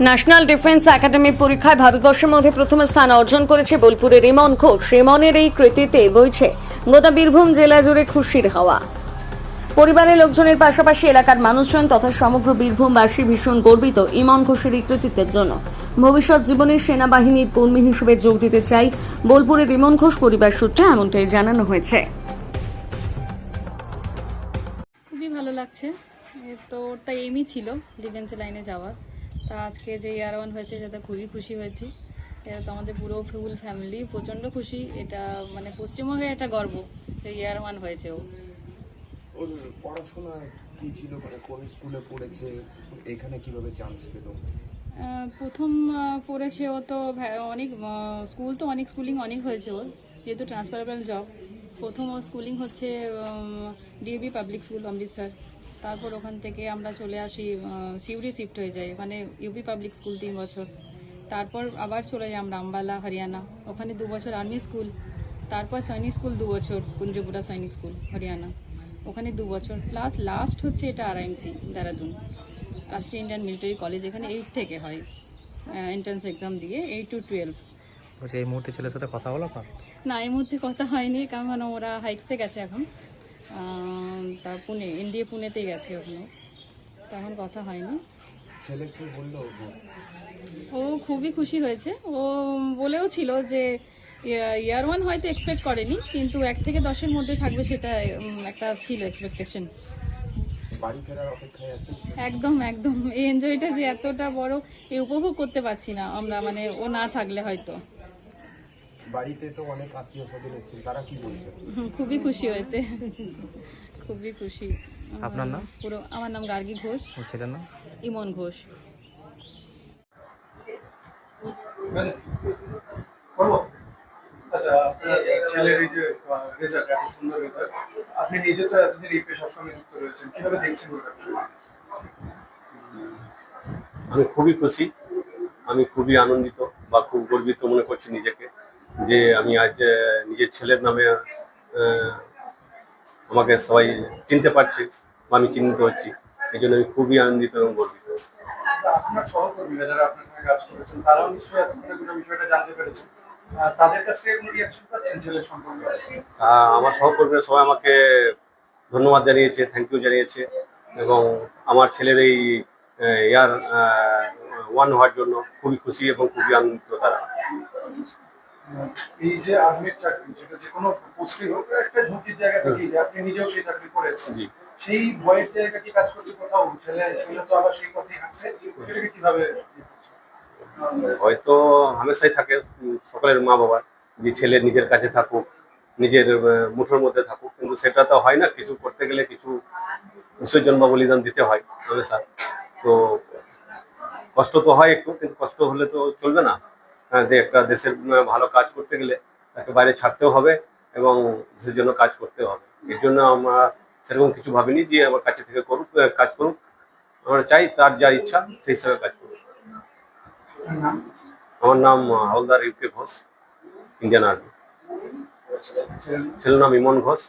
National defence academy পরীক্ষায় ভারতবর্ষের মধ্যে প্রথম স্থান অর্জন করেছে বোলপুরের রিমন ঘোষ। রিমনের এই কৃতিতে বইছে, গোটা বীরভূম জেলা জুড়ে খুশির হাওয়া। পরিবারের লোকজনের পাশাপাশি এলাকার মানুষজন তথা সমগ্র বীরভূমবাসী ভীষণ গর্বিত ইমন ঘোষের এই কৃতিত্বের জন্য। ভবিষ্যৎ জীবনে সেনাবাহিনীর কর্মী হিসেবে যোগ দিতে চাই বোলপুরের রিমন ঘোষ পরিবার সূত্রে, এমনটাই জানানো হয়েছে। খুবই ভালো লাগছে। তো, ওর তো এমই ছিল ডিফেন্স লাইনে যাওয়ার। তা আজকে যে ইয়ার ওয়ান হয়েছে সেটা খুবই খুশি হয়েছি। এটা তো আমাদের পুরো ফুল ফ্যামিলি প্রচণ্ড খুশি। এটা মানে পশ্চিমবঙ্গের একটা গর্ব যে ইয়ার ওয়ান হয়েছে ও। ওর পড়াশোনা কি ছিল? মানে কোন স্কুলে পড়েছে? এখানে কীভাবে চান্স পেল? প্রথম পড়েছে ও তো অনেক স্কুল তো অনেক স্কুলিং অনেক হয়েছে ওর যেহেতু ট্রান্সফারেবল জব প্রথম ওর স্কুলিং হচ্ছে ডিএবি পাবলিক স্কুল অমৃতসর। তারপর ওখান থেকে আমরা চলে আসি সিউড়ি শিফট হয়ে যাই ওখানে ইউপি পাবলিক স্কুল তিন বছর। তারপর আবার চলে যাই আমরা আম্বালা হরিয়ানা। ওখানে দু বছর আর্মি স্কুল তারপর সৈনিক স্কুল দু বছর কুঞ্জপুরা সৈনিক স্কুল হরিয়ানা। ওখানে দু বছর। প্লাস লাস্ট হচ্ছে এটা আর আরআইএমসি দেরাদুন। রাষ্ট্রীয় ইন্ডিয়ান মিলিটারি কলেজ এখানে এইট থেকে হয় এন্ট্রান্স এক্সাম দিয়ে এইট টু টুয়েলভ এই মুহূর্তে ছেলের সাথে কথা বলো না এই মুহূর্তে কথা হয়নি কারণ ওরা হাইটসে গেছে এখন। তা পুনে এনডিএ পুনেতেই গেছে ওখানে তখন কথা হয়নি। ও খুবই খুশি হয়েছে। ও বলেও ছিল যে ইয়ার ওয়ান হয়তো এক্সপেক্ট করেনি কিন্তু এক থেকে দশের মধ্যে থাকবে সেটা একটা ছিল এক্সপেকটেশন একদম একদম। এই এনজয়টা যে এতটা বড় এ উপভোগ করতে পারছি না আমরা মানে ও না থাকলে হয়তো। বাড়িতে তো অনেক আত্মীয় স্বজন এসেছে তারা কি বলছে খুবই খুশি হয়েছে। খুবই খুশি। আপনার নাম? পুরো আমার নাম গার্গী ঘোষ। ছেলের নাম? ইমন ঘোষ। আচ্ছা আপনার ছেলের এই যে রেজাল্ট এত সুন্দর রেজাল্ট আপনি নিজে তো এতদিন এই পেশার সঙ্গে যুক্ত রয়েছেন কীভাবে দেখছেন ওটা আমি খুবই খুশি আমি খুবই আনন্দিত বা খুব গর্বিত মনে করছি নিজেকে। যে আমি আজ নিজের ছেলের নামে আমাকে সবাই চিনতে পারছে বা আমি চিহ্নিত হচ্ছি। এই জন্য আমি খুবই আনন্দিত এবং গর্বিত। আপনার সহকর্মীরা যারা আপনার সঙ্গে কাজ করেছেন তারাও নিশ্চয়ই এতক্ষণে গোটা বিষয়টা জানতে পেরেছেন। তাদের কাছ থেকে কোনো রিয়াকশন পাচ্ছেন ছেলের সম্পর্কে? আমার সহকর্মীরা সবাই আমাকে ধন্যবাদ জানিয়েছে থ্যাংক ইউ জানিয়েছে এবং আমার ছেলের এই ইয়ার ওয়ান হওয়ার জন্য খুবই খুশি এবং খুবই আনন্দিত তারা। এই যে আর্মির চাকরি যেটা যে কোনো পোস্টই হোক একটা ঝুঁকির জায়গা থেকে আপনি নিজেও সেই চাকরি সেই ভয়ের জায়গা কি কাজ করছে কোথাও? ছেলে ছেলে তো আবার সেই পথেই হাঁটছে। সেটাকে কীভাবে ইয়ে হয়তো হামেশাই থাকে সকলের মা বাবার যে ছেলে নিজের কাছে থাকুক নিজের মুঠোর মধ্যে থাকুক। কিন্তু সেটা তো হয় না কিছু করতে গেলে কিছু বিসর্জন বা বলিদান দিতে হয় হামেশা তো কষ্ট তো হয় একটু কিন্তু কষ্ট হলে তো চলবে না। যে একটা দেশের ভালো কাজ করতে গেলে তাকে বাইরে ছাড়তেও হবে এবং দেশের জন্য কাজ করতে হবে। এর জন্য আমরা সেরকম কিছু ভাবিনি যে আমার কাছে থেকে করুক কাজ করুক। আমরা চাই তার যা ইচ্ছা সেই হিসাবে কাজ করুক। আমার নাম Havildar U K Ghosh Indian army. ছেলের নাম ইমন ঘোষ।